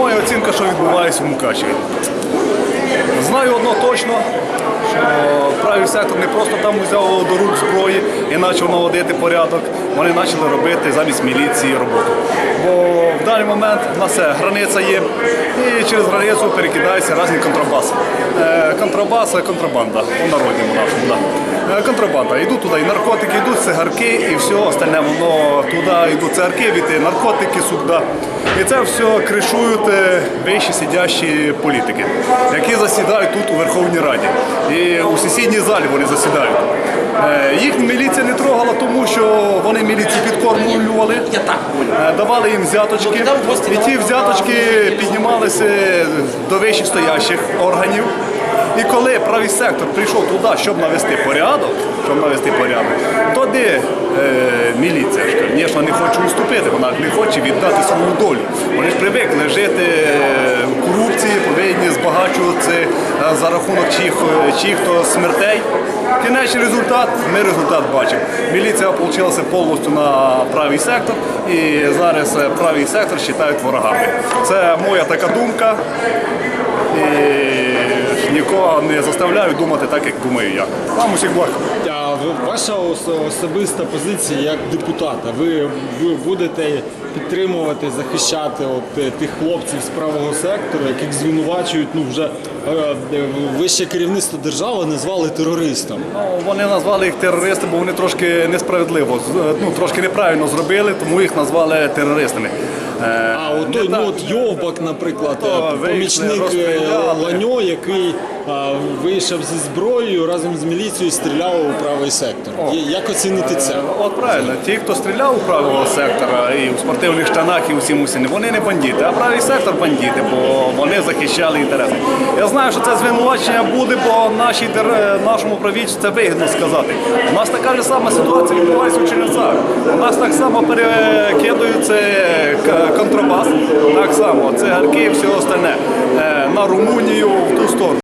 моя оцінка, що відбувається в Мукачеві. Знаю одно точно, що правий сектор не просто там взяв до рук зброї і почав наводити порядок. Вони почали робити замість міліції роботу. Бо в даний момент в нас границя є, і через границю перекидаються різні контрабаси. Е, контрабас це контрабанда у народі нашому. Е, Контрабанда. Йдуть туди і наркотики, йдуть цигарки і все остальне. Воно туди йдуть цигарки, від наркотики сюди. І це все кришують е, вищі сидящі політики, які засідають тут у Верховній Раді. І у сусідній залі вони засідають. Е, Їх міліція не трогала, тому що вони міліції підкормлювали, е, давали їм взяточки. І ті взяточки піднімалися до вищих стоящих органів. І коли правий сектор прийшов туди, щоб навести порядок, щоб навести порядок, тоді е, міліція звісно, не хоче уступити, вона не хоче віддати свою долю. Вони ж привикли жити е, в корупції, повинні збагачуватися е, за рахунок чих, чих-то смертей. Кінечний результат, ми результат бачимо. Міліція получилася повністю на правий сектор, і зараз е, правий сектор вважають ворогами. Це моя така думка. І не заставляю думати так, як думаю я. Вам усіх благ. А ваша особиста позиція як депутата, ви, ви будете підтримувати, захищати от е, тих хлопців з правого сектору, яких звинувачують, ну вже е, е, вище керівництво держави назвали терористом. Ну, вони назвали їх терористи, бо вони трошки несправедливо, ну, трошки неправильно зробили, тому їх назвали терористами. Е, А от той, ну от Йовбак, наприклад, е, помічник е. Ланьо, який вийшов зі зброєю разом з міліцією, стріляв у правий сектор. Є- Як оцінити це? Е, От правильно, ті, хто стріляв у правого сектора і у спортивних штанах і усім усім, вони не бандити, а правий сектор бандити, бо вони захищали інтереси. Я знаю, що це звинувачення буде, бо нашій, нашому правительству це вигідно сказати. У нас така ж сама ситуація відбувається у Чернівцях. У нас так само перекидується контрабас, так само цигарки і все остальне е, на Румунію в ту сторону.